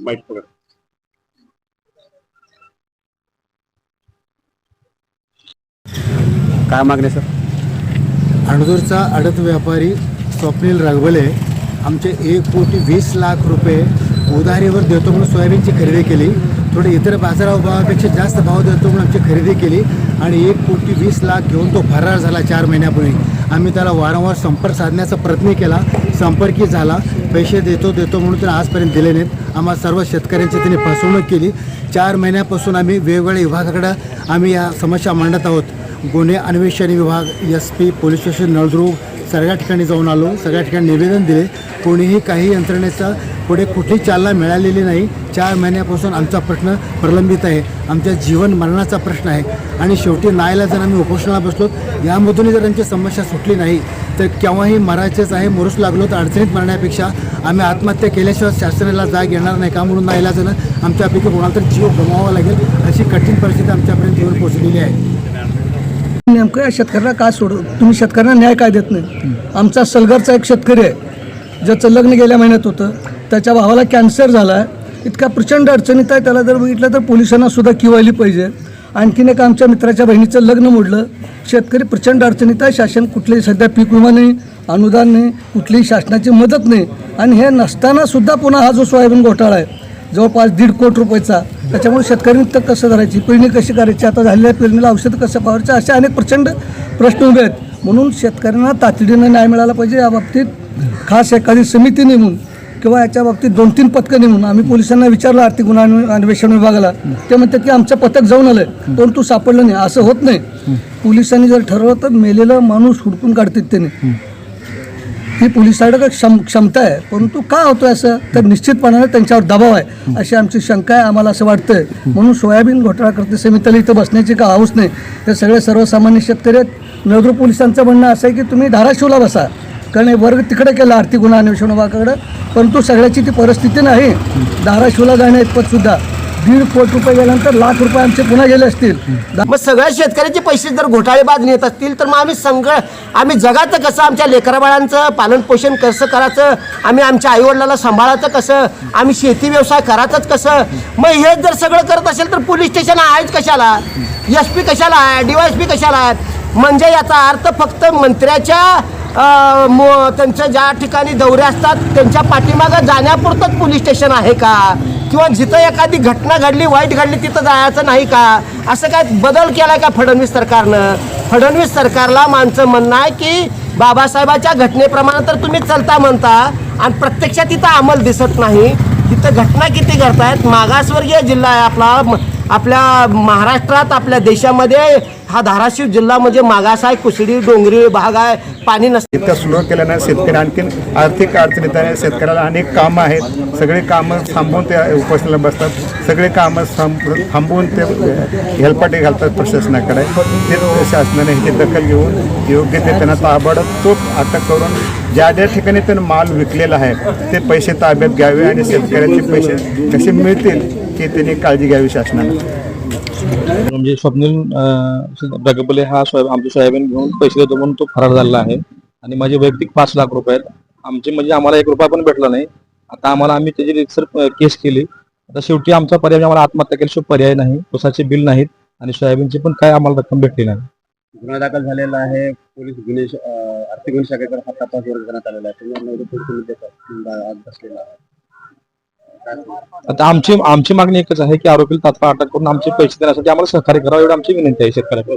Mic पकड काय मागणे सर? अणदूरचा आडत व्यापारी स्वप्नील रघवले आमचे एक कोटी वीस लाख रुपये उधारीवर देतो म्हणून सोयाबीनची खरेदी केली. थोडे इतर बाजारभावापेक्षा जास्त भाव देतो म्हणून आमची खरेदी केली आणि एक कोटी वीस लाख घेऊन तो फरार झाला चार महिन्यापूर्वी. आम्ही त्याला वारंवार संपर्क साधण्याचा प्रयत्न केला संपर्की झाला पैसे देतो देतो म्हणून त्याने आजपर्यंत दिले नाहीत. आम्हा सर्व शेतकऱ्यांची त्यांनी फसवणूक केली. चार महिन्यापासून आम्ही वेगवेगळ्या विभागाकडं आम्ही या समस्या मांडत आहोत. गुन्हे अन्वेषण विभाग S P police station Naldurg सगळ्या ठिकाणी जाऊन आलो सगळ्या ठिकाणी निवेदन दिले. कोणीही काही यंत्रणेचा पुढे कुठली चालना मिळालेली नाही. चार महिन्यापासून आमचा प्रश्न प्रलंबित आहे. आमच्या जीवन मरणाचा प्रश्न आहे. आणि शेवटी नायला जर आम्ही उपोषणाला बसलो यामधूनही जर आमची समस्या सुटली नाही तर केव्हाही मरायचेच आहे मरूस लागलो तर अडचणीत मरण्यापेक्षा आम्ही आत्महत्या केल्याशिवाय शासनाला जाग येणार नाही. का म्हणून नाईलाजानं आमच्यापैकी कोणाला तर जीव गमवावा लागेल अशी कठीण परिस्थिती आमच्यापर्यंत येऊन पोहोचलेली आहे. नेमकं या शेतकऱ्याला का सोड तुम्ही शेतकऱ्यांना न्याय काय देत नाही? आमचा सलगरचा एक शेतकरी आहे ज्याचं लग्न गेल्या महिन्यात होतं. त्याच्या भावाला कॅन्सर झाला आहे इतका प्रचंड अडचणीत आहे. त्याला जर बघितलं तर पोलिसांना सुद्धा किवायली पाहिजे. आणखीन एक आमच्या मित्राच्या बहिणीचं लग्न मोडलं. शेतकरी प्रचंड अडचणीत आहे. शासन कुठलेही सध्या पीक विमा नाही अनुदान नाही कुठलीही शासनाची मदत नाही. आणि हे नसताना सुद्धा पुन्हा हा जो सोयाबीन घोटाळा आहे जवळपास दीड कोटी रुपयाचा त्याच्यामुळे शेतकऱ्यांनी तर कसं करायची पेरणी कशी करायची आता झालेल्या पेरणीला औषध कसं फवारायचं असे अनेक प्रचंड प्रश्न उभे आहेत. म्हणून शेतकऱ्यांना तातडीनं न्याय मिळाला पाहिजे. या बाबतीत खास एखादी समिती नेमून किंवा याच्या बाबतीत दोन तीन पथकं नेमून आम्ही पोलिसांना विचारलं आर्थिक गुन्हा अन्वेषण विभागाला. ते म्हणतात की आमचं पथक जाऊन आलंय परंतु सापडलं नाही. असं होत नाही. पोलिसांनी जर ठरवलं तर मेलेला माणूस हुडकून काढतात त्याने. ही पोलिसांकडे क्षम क्षमता आहे. परंतु का होतं असं? तर निश्चितपणाने त्यांच्यावर दबाव आहे. अशी आमची शंका आहे. आम्हाला असं वाटतंय. म्हणून सोयाबीन घोटाळा करते समितीला इथं बसण्याची का हाऊस नाही. हे सगळे सर्वसामान्य शेतकरी आहेत. नळदूर पोलिसांचं म्हणणं असं आहे की तुम्ही धाराशिवला बसा. कारण वर्ग तिकडे केला आर्थिक गुन्हा अन्वेषण विभागाकडं परंतु सगळ्याची ती परिस्थिती नाही. धाराशिवला जाण्या इतपत सुद्धा. दीड कोटी रुपये गेल्यानंतर लाख रुपये आमचे पुन्हा गेले असतील. मग सगळ्या शेतकऱ्याचे पैसे जर घोटाळेबाज नेत असतील तर मग आम्ही संघ आम्ही जगाचं कसं आमच्या लेकराबाळांचं पालनपोषण कसं करायचं? आम्ही आमच्या आईवडिलाला सांभाळायचं कसं? आम्ही शेती व्यवसाय करायचंच कसं? मग हे जर सगळं करत असेल तर पोलीस स्टेशन आहेच कशाला? एस पी कशाला आहे? डी वाय पी कशाला आहे म्हणजे याचा अर्थ फक्त मंत्र्याच्या त्यांच्या ज्या ठिकाणी दौरे असतात त्यांच्या पाठीमागं जाण्यापुरतंच पोलीस स्टेशन आहे का? किंवा जिथं एखादी घटना घडली वाईट घडली तिथं जायचं नाही का? असं काय बदल केला का फडणवीस सरकारनं? फडणवीस सरकारला माणसं म्हणणं आहे की बाबासाहेबाच्या घटनेप्रमाणे तर तुम्ही चलता म्हणता आणि प्रत्यक्षात तिथं अंमल दिसत नाही. तिथं घटना किती घडतायत? मागासवर्गीय जिल्हा आहे आपला. आपल्या महाराष्ट्रात आपल्या देशामध्ये हा धाराशिव जिल्हा म्हणजे मागास आहे कुसडी डोंगरी भाग आहे पाणी नसते इतका सुरू केल्यानं शेतकरी आणखीन आर्थिक अडचणीत आहे शेतकऱ्याला अनेक कामं आहेत. सगळे कामं थांबवून ते उपोषणाला बसतात. सगळे कामं थांब- थांबवून ते हेलपाटे घालतात प्रशासनाकडे. ते शासनाने ह्याची दखल घेऊन योग्य ते त्यांना ताबडतोब अटक करून ज्या ज्या ठिकाणी त्यांना माल विकलेला आहे ते पैसे ताब्यात घ्यावे आणि शेतकऱ्यांचे पैसे कसे मिळतील त्यांनी काळजी घ्यावी शासनाने म्हणजे स्वप्नील रगबले हा सोयाबीन आमचे सोयाबीन घेऊन पैसे देतो म्हणून तो फरार झालेला आहे. आणि माझे वैयक्तिक पाच लाख रुपये आहेत. आमचे म्हणजे आम्हाला एक रुपया पण भेटला नाही. आता आम्हाला आम्ही त्याची रिक्सर केस केली. आता शेवटी आमचा पर्याय म्हणजे आम्हाला आत्महत्या केल्याशिवाय पर्याय नाही. उसाचे बिल नाहीत. आणि सोयाबीनची पण काय आम्हाला रक्कम भेटली नाही. गुन्हा दाखल झालेला आहे. पोलीस गुन्हे आर्थिक गुन्हे शाखेकडे हा तपास वर्ग करण्यात आलेला आहे. आता आमची आमची मागणी एकच आहे की आरोपीला तात्काळ अटक करून आमचे पैसे देण्यासाठी आम्हाला सहकार्य करावं एवढी आमची विनंती आहे शेतकऱ्याकडे